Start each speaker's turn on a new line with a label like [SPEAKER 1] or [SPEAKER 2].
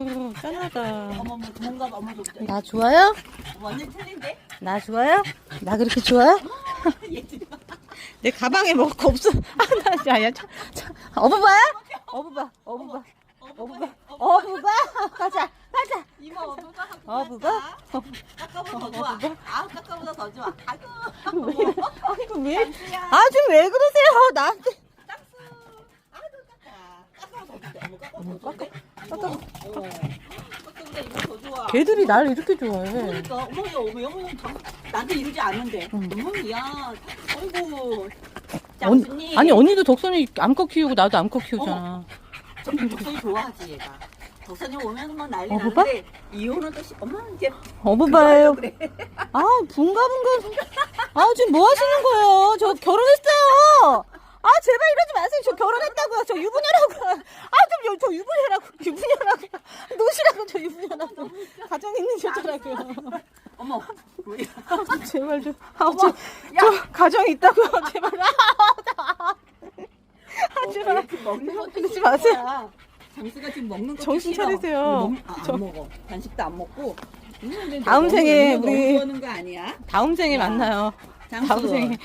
[SPEAKER 1] 음, 짠하다.
[SPEAKER 2] 어머 뭔가
[SPEAKER 1] 나 좋아요?
[SPEAKER 2] 완전 틀린데?
[SPEAKER 1] 나 좋아요? 나 그렇게 좋아요?
[SPEAKER 2] 얘 지금
[SPEAKER 1] 내 가방에 먹을 거 없어. 아, 나, 야, 야, 어부바야? 어부바, 어부바, 어부바, 어부바. 가자, 가자.
[SPEAKER 2] 이모 하고
[SPEAKER 1] 어부바?
[SPEAKER 2] 깎아보다 더 좋아 아 깎아보다 더 좋아 아이고
[SPEAKER 1] 왜, 아이고, 왜? 아, 좀왜 그러세요? 나한테.
[SPEAKER 2] 땅수 아이고 깎아 깎아보다 더 좋아 깎아 깎아 깎아 보다 이거 더 좋아
[SPEAKER 1] 걔들이 날 이렇게 좋아해.
[SPEAKER 2] 그러니까 어머니 어머 어머니 당- 나한테 이러지 않는데
[SPEAKER 1] 응.
[SPEAKER 2] 어머니야 아이고
[SPEAKER 1] 언,
[SPEAKER 2] 장수님
[SPEAKER 1] 아니, 언니도 덕선이 암컷 키우고 나도 암컷 키우잖아.
[SPEAKER 2] 독선이 좋아하지 얘가 독선이 오면 뭐 난리
[SPEAKER 1] 어부바?
[SPEAKER 2] 나는데 이혼은 또 시- 엄마 이제
[SPEAKER 1] 어부바예요.
[SPEAKER 2] 그래
[SPEAKER 1] 아, 붕가붕가. 아, 지금 뭐 하시는 거예요? 저 결혼했어요. 아, 제발 이러지 마세요. 저 결혼했다고요. 저 유부녀라고요. 아, 좀, 여- 저 유부녀라고. 유부녀라고. 노시라고, 저 유부녀라고. 가정 있는 여자라고요.
[SPEAKER 2] 어머 왜
[SPEAKER 1] 아, 제발 좀. 아, 저, 저 가정 있다고요. 제발. 아, 하지 마.
[SPEAKER 2] 이렇게 먹는 것도
[SPEAKER 1] 그러지
[SPEAKER 2] 싫은
[SPEAKER 1] 마세요.
[SPEAKER 2] 거야. 장수가 지금 먹는 것도
[SPEAKER 1] 정신
[SPEAKER 2] 싫어.
[SPEAKER 1] 차리세요.
[SPEAKER 2] 먹, 아, 안
[SPEAKER 1] 저-
[SPEAKER 2] 먹어. 간식도 안 먹고. 음, 근데
[SPEAKER 1] 다음
[SPEAKER 2] 너무-
[SPEAKER 1] 생에
[SPEAKER 2] 너무
[SPEAKER 1] 우리-
[SPEAKER 2] 거 아니야?
[SPEAKER 1] 다음 생에
[SPEAKER 2] 야.
[SPEAKER 1] 만나요.
[SPEAKER 2] 장수.
[SPEAKER 1] 다음 생에.